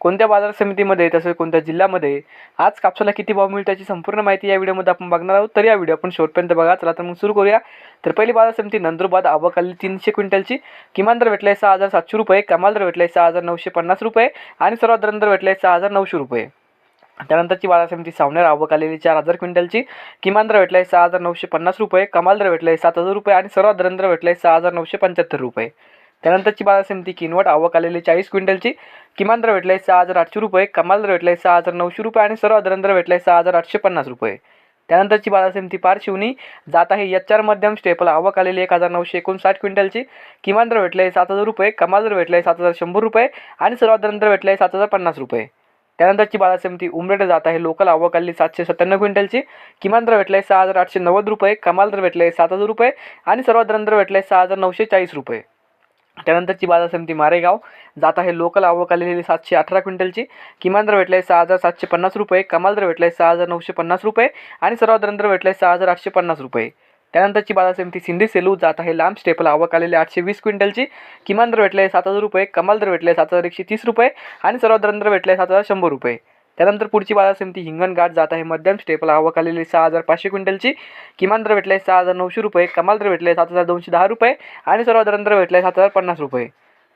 कोणत्या बाजार समितीमध्ये तसेच कोणत्या जिल्ह्यामध्ये आज कापसाला किती भाव मिळतो याची संपूर्ण माहिती या व्हिडिओमध्ये आपण बघणार आहोत. तर या व्हिडिओ आपण शेवटपर्यंत बघा. चला तर मग सुरू करूया. तर पहिली बाजार समिती नंदुरबार आवक तीनशे क्विंटलची. किमान दर भेटलाय सहा हजार सातशे रुपये कमाल दर भेटलाय सहा हजार नऊशे पन्नास रुपये आणि सर्वात दर भेटलाय सहा हजार नऊशे रुपये. त्यानंतरची बाजार समिती सावनेर आवक आलेली चार हजार क्विंटलची. किमान दर भेटलाय सहा हजार नऊशे पन्नास रुपये कमाल दर भेटलाय सात हजार रुपये आणि सर्वात दर भेटलाय सहा हजार नऊशे पंच्याहत्तर रुपये. त्यानंतरची बाजार समिती किनवट आवक आलेली चाळीस क्विंटलची. किमान दर भेटलाय सहा हजार आठशे रुपये कमाल दर भेटलाय सहा हजार नऊशे रुपये आणि सर्वात दर भेटलाय सहा हजार आठशे पन्नास रुपये. त्यानंतरची बाजार समिती पार शिवनी जात आहे एच आर मध्यम स्टेपल आवक आलेली एक हजार नऊशे एकोणसाठ क्विंटलची. किमान दर भेटले सात हजार रुपये कमाल दर भेटले सात हजार शंभर रुपये आणि सर्वात दर आहे सात हजार पन्नास रुपये. त्यानंतरची बाजार समिती उमरेड जात आहे लोकल आवक आलेली सातशे सत्त्याण्णव क्विंटलची. किमान दर भेटले सहा हजार आठशे नव्वद रुपये कमाल दर भेटले सात हजार रुपये आणि सर्वात दर आहे सहा हजार नऊशे चाळीस रुपये. त्यानंतरची बाजार समिती मारेगाव. जात आहे लोकल आवक आलेली सातशे अठरा क्विंटलची. किमान दर भेटले सहा हजार सातशे पन्नास रुपये. कमाल दर भेटले सहा हजार नऊशे पन्नास रुपये. आणि सर्वात दर भेटले सहा हजार आठशे पन्नास रुपये. त्यानंतरची बाजार समिती सिंधी सेलू. जात आहे लांब स्टेपल. आवक आलेली आठशे वीस क्विंटलची. किमान दर भेटले सात हजार रुपये. कमाल दर भेटले सात हजार एकशे तीस रुपये. आणि सर्वात दर भेटले सात हजार शंभर रुपये. त्यानंतर पुढची बाजार समिती हिंगणघाट जात आहे. मध्यम स्टेपला आवक आलेली सहा हजार पाचशे क्विंटलची. किमान दर भेटले सहा हजार नऊशे रुपये. कमाल दर भेटले सात हजार दोनशे दहा रुपये. आणि सर्वात दर भेटले सात हजार पन्नास रुपये.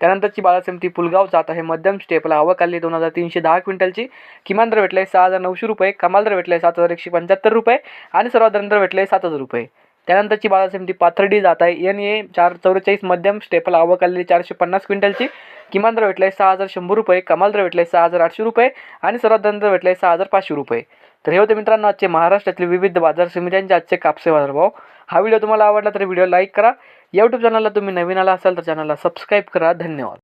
त्यानंतरची बाजार समिती पुलगाव जात आहे. मध्यम स्टेपला आवक आली दोन हजार तीनशे दहा क्विंटलची. किमान दर भेटले सहा हजार नऊशे रुपये. कमाल दर भेटले सात हजार एकशे पंच्याहत्तर रुपये. आणि सर्वात दर भेटले सात हजार रुपये. त्यानंतरची बाजार समिती पाथर्डी जात आहे एन ए चार चौवेचाळीस मध्यम स्टेपल आवक आलेली चारशे पन्नास क्विंटलची. किमान दर भेटले सहा हजार शंभर रुपये कमाल दर भेटले सहा हजार आठशे रुपये आणि सर्वात दर भेटले सहा हजार पाचशे रुपये. तर हे होते मित्रांनो आजचे महाराष्ट्रातील विविध बाजार समित्यांचे आजचे कापसे बाजारभाव. हा व्हिडिओ तुम्हाला आवडला तर व्हिडिओ लाईक करा. यूट्यूब चॅनलला तुम्ही नवीन आला असाल तर चॅनलला सबस्क्राईब करा. धन्यवाद.